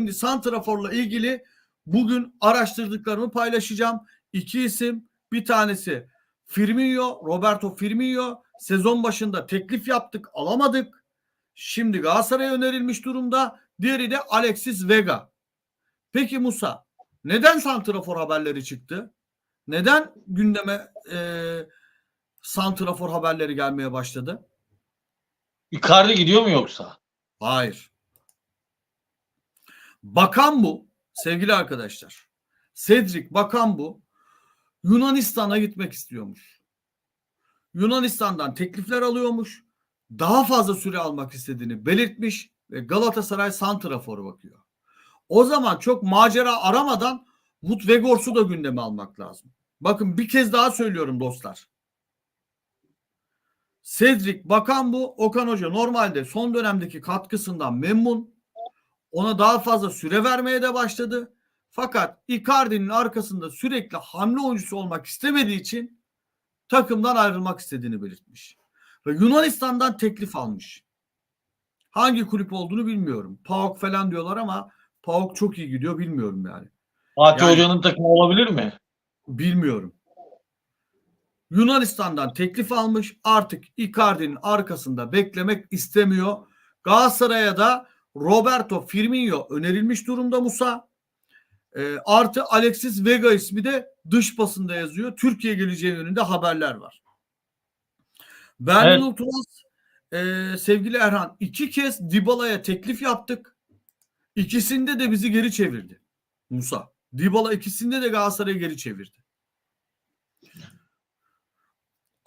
Şimdi Santrafor'la ilgili bugün araştırdıklarımı paylaşacağım. İki isim bir tanesi Firmino, Roberto Firmino sezon başında teklif yaptık alamadık. Şimdi Galatasaray'a önerilmiş durumda. Diğeri de Alexis Vega. Peki Musa neden Santrafor haberleri çıktı? Neden gündeme e, Santrafor haberleri gelmeye başladı? Icardi gidiyor mu yoksa? Hayır. Bakan bu sevgili arkadaşlar. Cedric Bakan bu Yunanistan'a gitmek istiyormuş. Yunanistan'dan teklifler alıyormuş. Daha fazla süre almak istediğini belirtmiş ve Galatasaray Santrafor'a bakıyor. O zaman çok macera aramadan Wout Weghorst'u da gündeme almak lazım. Bakın bir kez daha söylüyorum dostlar. Cedric Bakan bu. Okan Hoca normalde son dönemdeki katkısından memnun. Ona daha fazla süre vermeye de başladı. Fakat Icardi'nin arkasında sürekli hamle oyuncusu olmak istemediği için takımdan ayrılmak istediğini belirtmiş. Ve Yunanistan'dan teklif almış. Hangi kulüp olduğunu bilmiyorum. PAOK falan diyorlar ama PAOK çok iyi gidiyor bilmiyorum yani. Fatih Yani- Hoca'nın takımı olabilir mi? Bilmiyorum. Yunanistan'dan teklif almış. Artık Icardi'nin arkasında beklemek istemiyor. Galatasaray'a da Roberto Firmino önerilmiş durumda Musa. Ee, artı Alexis Vega ismi de dış basında yazıyor. Türkiye geleceği yönünde haberler var. Berlin Evet. Ultras e, sevgili Erhan iki kez Dybala'ya teklif yaptık. İkisinde de bizi geri çevirdi. Musa. Dybala ikisinde de Galatasaray'ı geri çevirdi.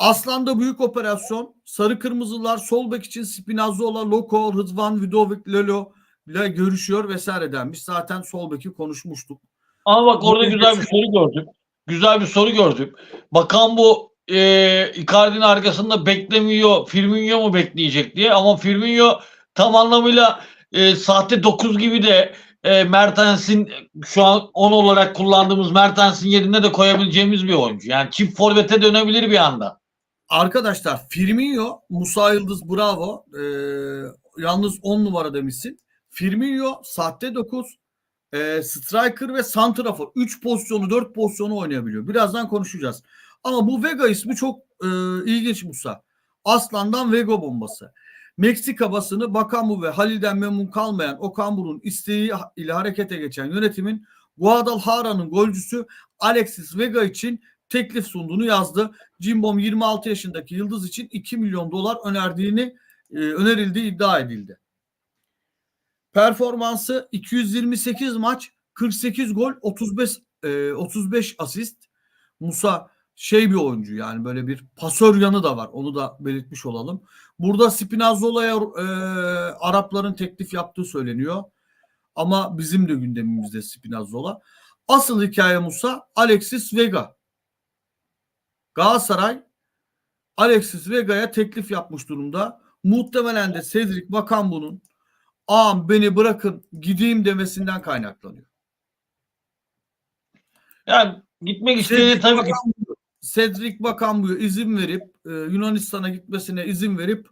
Aslan'da büyük operasyon. Sarı Kırmızılar sol bek için Spinazzola, Loko, Rıdvan, Vidovic, Lelo ile görüşüyor vesaire denmiş. Zaten sol beki konuşmuştuk. Ama bak orada güzel bir soru gördüm. Güzel bir soru gördüm. Bakan bu e, Icardi'nin arkasında beklemiyor. Firmino mu bekleyecek diye. Ama Firmino tam anlamıyla e, sahte 9 gibi de e, Mertens'in şu an 10 olarak kullandığımız Mertens'in yerine de koyabileceğimiz bir oyuncu. Yani çift forvete dönebilir bir anda. Arkadaşlar Firmino, Musa Yıldız bravo. Ee, yalnız 10 numara demişsin. Firmino sahte 9, e, striker ve santrafor. 3 pozisyonu 4 pozisyonu oynayabiliyor. Birazdan konuşacağız. Ama bu Vega ismi çok e, ilginç Musa. Aslan'dan Vega bombası. Meksika basını Bakambu ve Halil'den memnun kalmayan Okan Buruk'un isteği ile harekete geçen yönetimin Guadaljara'nın golcüsü Alexis Vega için teklif sunduğunu yazdı. Cimbom 26 yaşındaki yıldız için 2 milyon dolar önerdiğini e, önerildiği iddia edildi. Performansı 228 maç, 48 gol, 35 e, 35 asist. Musa şey bir oyuncu yani böyle bir pasör yanı da var. Onu da belirtmiş olalım. Burada Spinazzola'ya e, Arapların teklif yaptığı söyleniyor. Ama bizim de gündemimizde Spinazzola. Asıl hikaye Musa Alexis Vega. Galatasaray Alexis Vega'ya teklif yapmış durumda. Muhtemelen de Cedric Bakambu'nun ağam beni bırakın gideyim demesinden kaynaklanıyor. Yani gitmek istediği tabii ki Bakambu- Cedric Bakambu'ya izin verip e, Yunanistan'a gitmesine izin verip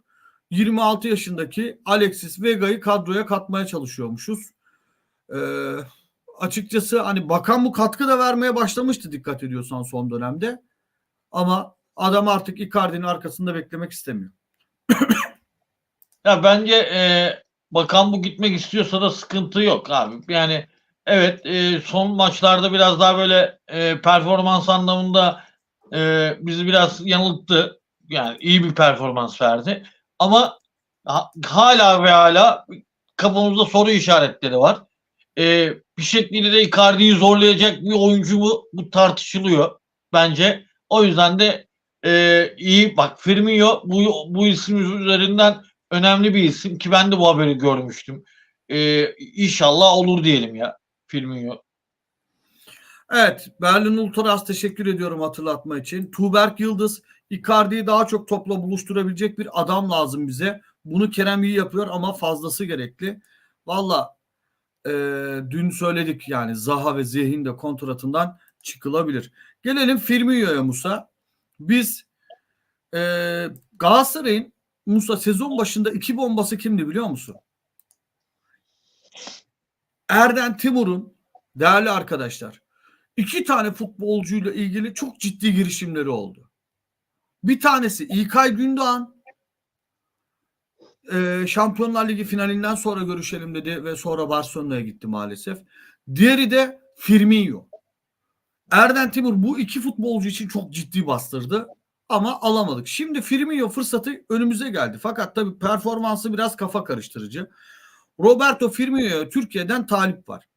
26 yaşındaki Alexis Vega'yı kadroya katmaya çalışıyormuşuz. E, açıkçası hani Bakan bu katkı da vermeye başlamıştı dikkat ediyorsan son dönemde. Ama adam artık Icardi'nin arkasında beklemek istemiyor. Ya bence e, bakan bu gitmek istiyorsa da sıkıntı yok abi. Yani evet e, son maçlarda biraz daha böyle e, performans anlamında e, bizi biraz yanılttı. Yani iyi bir performans verdi. Ama ha- hala ve hala kafamızda soru işaretleri var. E, bir şekilde de Icardi'yi zorlayacak bir oyuncu mu bu tartışılıyor bence. O yüzden de e, iyi bak Firmino bu, bu isim üzerinden önemli bir isim ki ben de bu haberi görmüştüm. Ee, inşallah olur diyelim ya Firmino. Evet Berlin Ultras teşekkür ediyorum hatırlatma için. Tuğberk Yıldız Icardi'yi daha çok topla buluşturabilecek bir adam lazım bize. Bunu Kerem iyi yapıyor ama fazlası gerekli. Valla e, dün söyledik yani Zaha ve Ziyeh'in de kontratından çıkılabilir. Gelelim Firmino'ya Musa. Biz e, Galatasaray'ın Musa sezon başında iki bombası kimdi biliyor musun? Erden Timur'un değerli arkadaşlar iki tane futbolcuyla ilgili çok ciddi girişimleri oldu. Bir tanesi İlkay Gündoğan e, Şampiyonlar Ligi finalinden sonra görüşelim dedi ve sonra Barcelona'ya gitti maalesef. Diğeri de Firmino. Erden Timur bu iki futbolcu için çok ciddi bastırdı ama alamadık. Şimdi Firmino fırsatı önümüze geldi. Fakat tabii performansı biraz kafa karıştırıcı. Roberto Firmino'ya Türkiye'den talip var.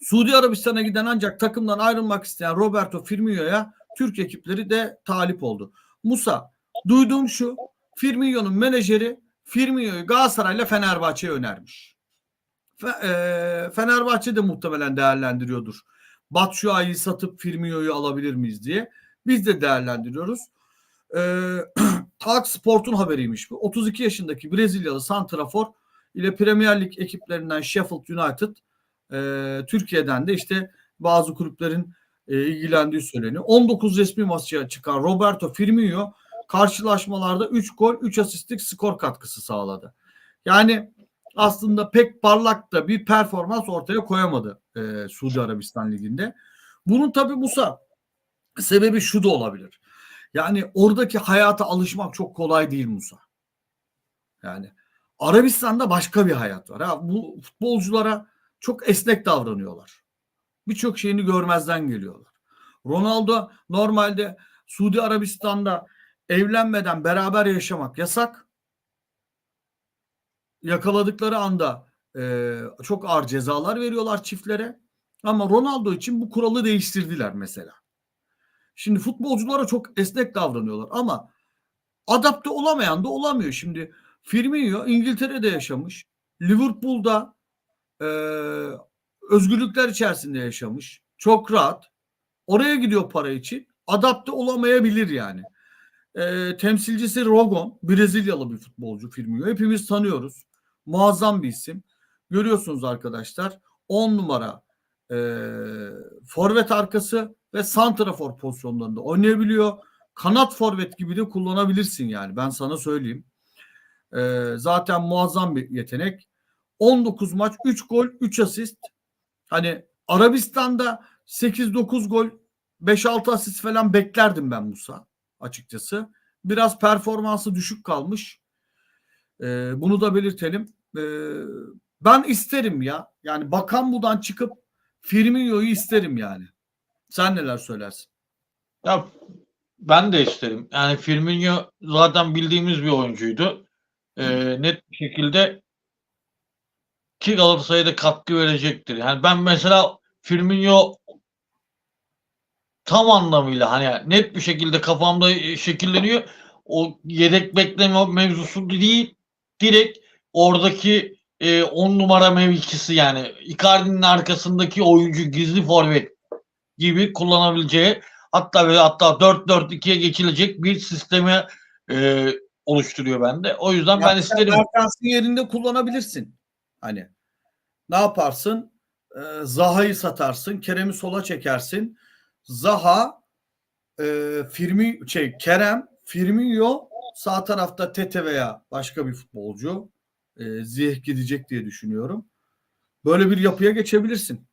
Suudi Arabistan'a giden ancak takımdan ayrılmak isteyen Roberto Firmino'ya Türk ekipleri de talip oldu. Musa duyduğum şu Firmino'nun menajeri Firmino'yu Galatasaray'la Fenerbahçe'ye önermiş. Fe- Fenerbahçe de muhtemelen değerlendiriyordur. Batshuayi'yi satıp Firmino'yu alabilir miyiz diye. Biz de değerlendiriyoruz. E, Talk Sport'un haberiymiş bu. 32 yaşındaki Brezilyalı Santrafor ile Premier Lig ekiplerinden Sheffield United e, Türkiye'den de işte bazı kulüplerin e, ilgilendiği söyleniyor. 19 resmi maça çıkan Roberto Firmino karşılaşmalarda 3 gol 3 asistlik skor katkısı sağladı. Yani aslında pek parlak da bir performans ortaya koyamadı e, Suudi Arabistan Ligi'nde. Bunun tabi Musa sebebi şu da olabilir. Yani oradaki hayata alışmak çok kolay değil Musa. Yani Arabistan'da başka bir hayat var. Ha, bu futbolculara çok esnek davranıyorlar. Birçok şeyini görmezden geliyorlar. Ronaldo normalde Suudi Arabistan'da evlenmeden beraber yaşamak yasak. Yakaladıkları anda e, çok ağır cezalar veriyorlar çiftlere. Ama Ronaldo için bu kuralı değiştirdiler mesela. Şimdi futbolculara çok esnek davranıyorlar ama adapte olamayan da olamıyor. Şimdi Firmino İngiltere'de yaşamış. Liverpool'da e, özgürlükler içerisinde yaşamış. Çok rahat. Oraya gidiyor para için. Adapte olamayabilir yani. E, temsilcisi Rogon. Brezilyalı bir futbolcu Firmino. Hepimiz tanıyoruz. Muazzam bir isim. Görüyorsunuz arkadaşlar. 10 numara e, forvet arkası ve santrafor pozisyonlarında oynayabiliyor. Kanat forvet gibi de kullanabilirsin yani. Ben sana söyleyeyim. E, zaten muazzam bir yetenek. 19 maç 3 gol 3 asist. Hani Arabistan'da 8-9 gol 5-6 asist falan beklerdim ben Musa açıkçası. Biraz performansı düşük kalmış. Ee, bunu da belirtelim. Ee, ben isterim ya. Yani Bakan Bu'dan çıkıp Firmino'yu isterim yani. Sen neler söylersin? Ya ben de isterim. Yani Firmino zaten bildiğimiz bir oyuncuydu. Ee, net bir şekilde ki Galatasaray'a katkı verecektir. Yani ben mesela Firmino tam anlamıyla hani net bir şekilde kafamda e, şekilleniyor. O yedek bekleme mevzusu değil. Direkt oradaki 10 e, numara mevkisi yani Icardi'nin arkasındaki oyuncu gizli forvet gibi kullanabileceği hatta ve hatta 4-4-2'ye geçilecek bir sistemi e, oluşturuyor bende. O yüzden ben isterim. Mertens'in yerinde kullanabilirsin. Hani ne yaparsın? Ee, Zaha'yı satarsın. Kerem'i sola çekersin. Zaha e, Firmi şey Kerem Firmino sağ tarafta Tete veya başka bir futbolcu e, Ziyeh gidecek diye düşünüyorum. Böyle bir yapıya geçebilirsin.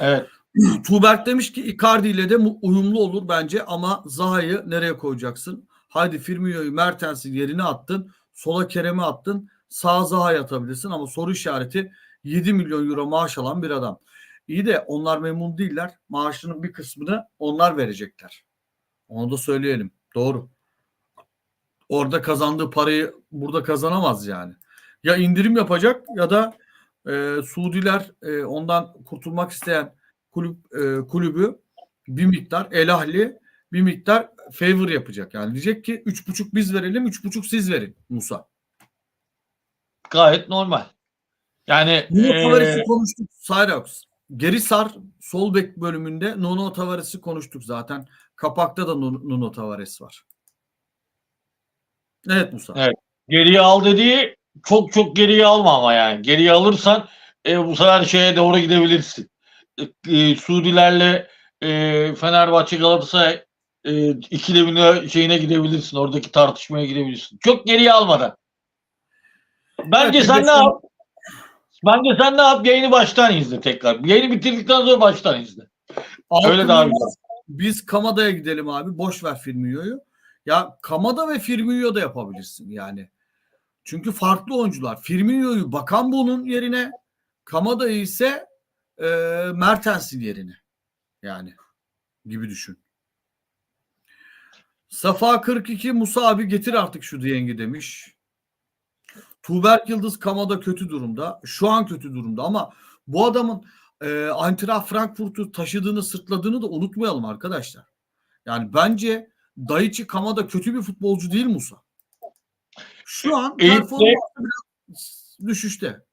Evet. Tuğberk demiş ki Icardi ile de uyumlu olur bence ama Zaha'yı nereye koyacaksın? Haydi Firmino'yu Mertens'in yerine attın. Sola Kerem'i attın. Sağa Zaha'ya atabilirsin ama soru işareti 7 milyon euro maaş alan bir adam. İyi de onlar memnun değiller. Maaşının bir kısmını onlar verecekler. Onu da söyleyelim. Doğru. Orada kazandığı parayı burada kazanamaz yani. Ya indirim yapacak ya da e, Suudiler e, ondan kurtulmak isteyen kulüp e, kulübü bir miktar El Ahli bir miktar favor yapacak. Yani diyecek ki üç buçuk biz verelim, üç buçuk siz verin Musa. Gayet normal. Yani Nuno e, Tavares'i konuştuk. Cyrox. Geri sar sol bek bölümünde Nuno Tavares'i konuştuk zaten. Kapakta da Nuno Tavares var. Evet Musa. Evet. geriye al dediği çok çok geriye alma ama yani. Geriye alırsan e, bu sefer şeye doğru gidebilirsin. E, e, Suudilerle e, Fenerbahçe Galatasaray e, ikilemine şeyine gidebilirsin. Oradaki tartışmaya gidebilirsin. Çok geriye almadan. Bence Evet, sen ne yap? Bence sen ne yap? Yayını baştan izle tekrar. Yayını bitirdikten sonra baştan izle. Öyle daha güzel. Biz Kamada'ya gidelim abi. Boş ver Firmino'yu. Ya Kamada ve Firmino da yapabilirsin yani. Çünkü farklı oyuncular. Firmino'yu Bakan yerine Kamada'yı ise e, Mertens'in yerine. Yani gibi düşün. Safa 42 Musa abi getir artık şu Dieng'i demiş. Tuğberk Yıldız Kamada kötü durumda. Şu an kötü durumda ama bu adamın e, Eintracht Frankfurt'u taşıdığını, sırtladığını da unutmayalım arkadaşlar. Yani bence Daichi Kamada kötü bir futbolcu değil Musa. Şu an Eyüp de- performansı biraz düşüşte.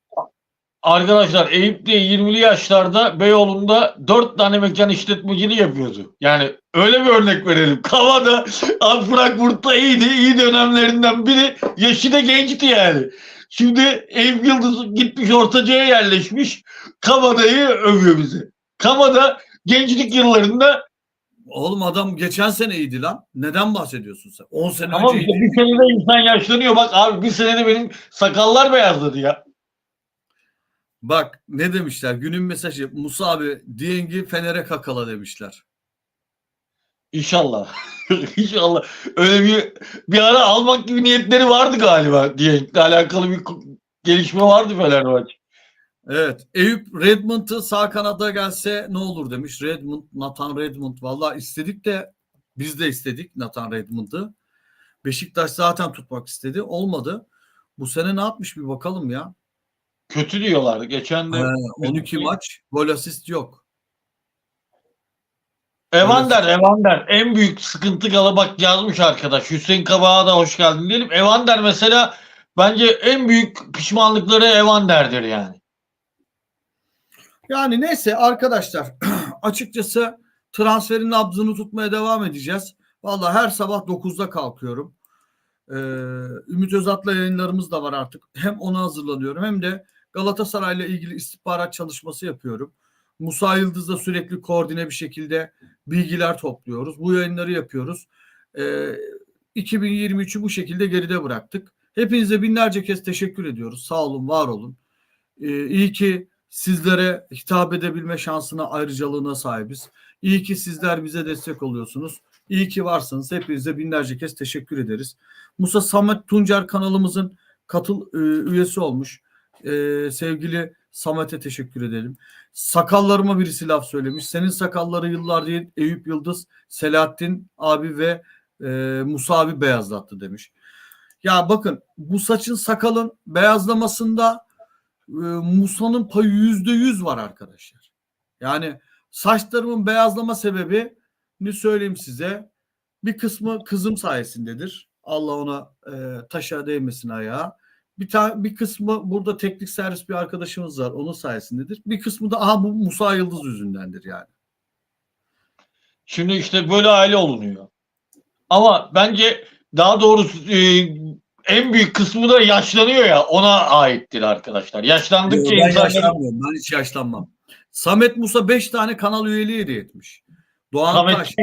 Arkadaşlar Eyüp de 20'li yaşlarda Beyoğlu'nda 4 tane mekan işletmeciliği yapıyordu. Yani öyle bir örnek verelim. Kavada Frankfurt'ta iyiydi. iyi dönemlerinden biri. Yaşı da gençti yani. Şimdi Eyüp Yıldız gitmiş Ortaca'ya yerleşmiş. Kavada'yı övüyor bize. Kavada gençlik yıllarında Oğlum adam geçen sene iyiydi lan. Neden bahsediyorsun sen? 10 sene ama önce işte iyiydi. bir senede insan yaşlanıyor. Bak abi bir senede benim sakallar beyazladı ya. Bak ne demişler? Günün mesajı Musa abi Dieng'i Fener'e kakala demişler. İnşallah. İnşallah. Öyle bir bir ara almak gibi niyetleri vardı galiba diye alakalı bir gelişme vardı Fenerbahçe. Evet. Eyüp Redmond'u sağ kanada gelse ne olur demiş. Redmond, Nathan Redmond. Valla istedik de biz de istedik Nathan Redmond'u. Beşiktaş zaten tutmak istedi. Olmadı. Bu sene ne yapmış bir bakalım ya. Kötü diyorlar. Geçen de Ee, 12 maç. Gol asist yok. Evander, Evander en büyük sıkıntı galı bak yazmış arkadaş. Hüseyin Kabak'a da hoş geldin diyelim. Evander mesela bence en büyük pişmanlıkları Evander'dir yani. Yani neyse arkadaşlar açıkçası transferin nabzını tutmaya devam edeceğiz. Vallahi her sabah 9'da kalkıyorum. Ee, Ümit Özat'la yayınlarımız da var artık. Hem ona hazırlanıyorum hem de Galatasaray'la ilgili istihbarat çalışması yapıyorum. Musa Yıldız'la sürekli koordine bir şekilde bilgiler topluyoruz. Bu yayınları yapıyoruz. Ee, 2023'ü bu şekilde geride bıraktık. Hepinize binlerce kez teşekkür ediyoruz. Sağ olun, var olun. Ee, iyi ki sizlere hitap edebilme şansına ayrıcalığına sahibiz. İyi ki sizler bize destek oluyorsunuz. İyi ki varsınız. Hepinize binlerce kez teşekkür ederiz. Musa Samet Tuncer kanalımızın katıl e, üyesi olmuş. E, sevgili Samet'e teşekkür edelim. Sakallarıma birisi laf söylemiş. Senin sakalları yıllar değil Eyüp Yıldız, Selahattin abi ve e, Musa abi beyazlattı demiş. Ya bakın bu saçın sakalın beyazlamasında e, Musa'nın payı yüzde yüz var arkadaşlar. Yani saçlarımın beyazlama sebebi ne söyleyeyim size bir kısmı kızım sayesindedir. Allah ona e, taşa değmesin ayağa. Bir tane bir kısmı burada teknik servis bir arkadaşımız var. Onun sayesindedir. Bir kısmı da aha bu Musa Yıldız yüzündendir yani. Şimdi işte böyle aile olunuyor. Ama bence daha doğrusu e, en büyük kısmı da yaşlanıyor ya ona aittir arkadaşlar. Yaşlandıkça ben insanların yaşlanmıyorum. Ben hiç yaşlanmam. Samet Musa 5 tane kanal üyeliği hediye etmiş. Doğan Samet Taş.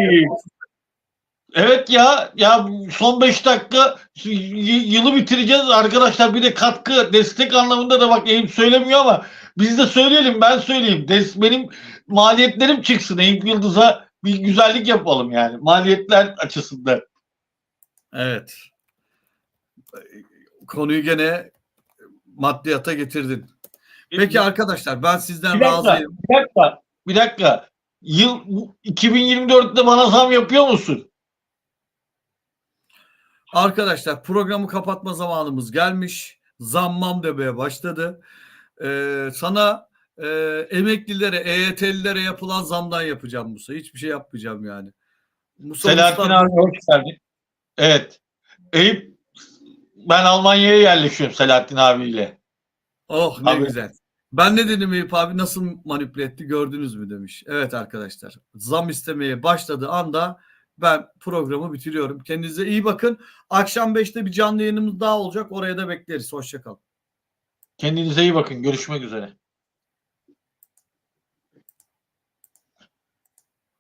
Evet ya ya son 5 dakika yılı bitireceğiz arkadaşlar bir de katkı destek anlamında da bak Eyüp söylemiyor ama biz de söyleyelim ben söyleyeyim Des, benim maliyetlerim çıksın Eyüp Yıldız'a bir güzellik yapalım yani maliyetler açısından. Evet. Konuyu gene maddiyata getirdin. Peki arkadaşlar ben sizden bir dakika, razıyım. bir dakika bir dakika yıl bu 2024'te bana zam yapıyor musun? Arkadaşlar programı kapatma zamanımız gelmiş. Zammam demeye başladı. Ee, sana e, emeklilere, EYT'lilere yapılan zamdan yapacağım Musa. Hiçbir şey yapmayacağım yani. Musa Selahattin Mustafa- abi hoş geldin. Evet. Eyüp ben Almanya'ya yerleşiyorum Selahattin abiyle. Oh ne Abi. güzel. Ben ne dedim Eyüp abi nasıl manipüle etti gördünüz mü demiş. Evet arkadaşlar zam istemeye başladığı anda ben programı bitiriyorum. Kendinize iyi bakın. Akşam 5'te bir canlı yayınımız daha olacak. Oraya da bekleriz. Hoşçakalın. Kendinize iyi bakın. Görüşmek üzere.